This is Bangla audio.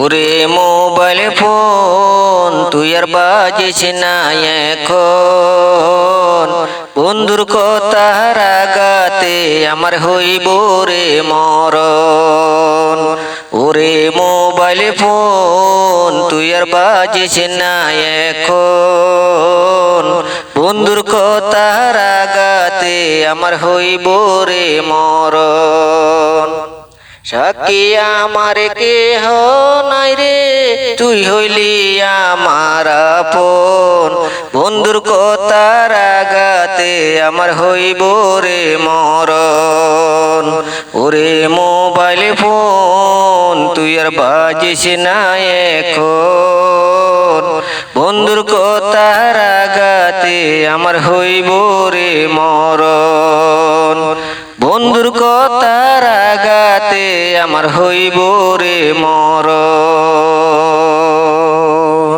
ওরে মোবাইল ফোন, তুই আর বাজিস না এখন। বন্ধুর কথা রাগাতে আমার হইব রে মরণ। ওরে মোবাইল ফোন, তুই আর বাজিস না এখন। বন্ধুর কথা রাগাতে আমার হইব রে মরণ। সাকি আমার কেহ নাই রে। তুই হইলি আমার আপন। বন্ধুর কথা রাগাতে আমার হইব রে মরণ। ওরে মোবাইল ফোন, তুই আর বাজিস না এখন। বন্ধুর কথা রাগাতে আমার হইব রে মরণ। বন্ধুর কথা রাগাতে আমার হইব রে মর।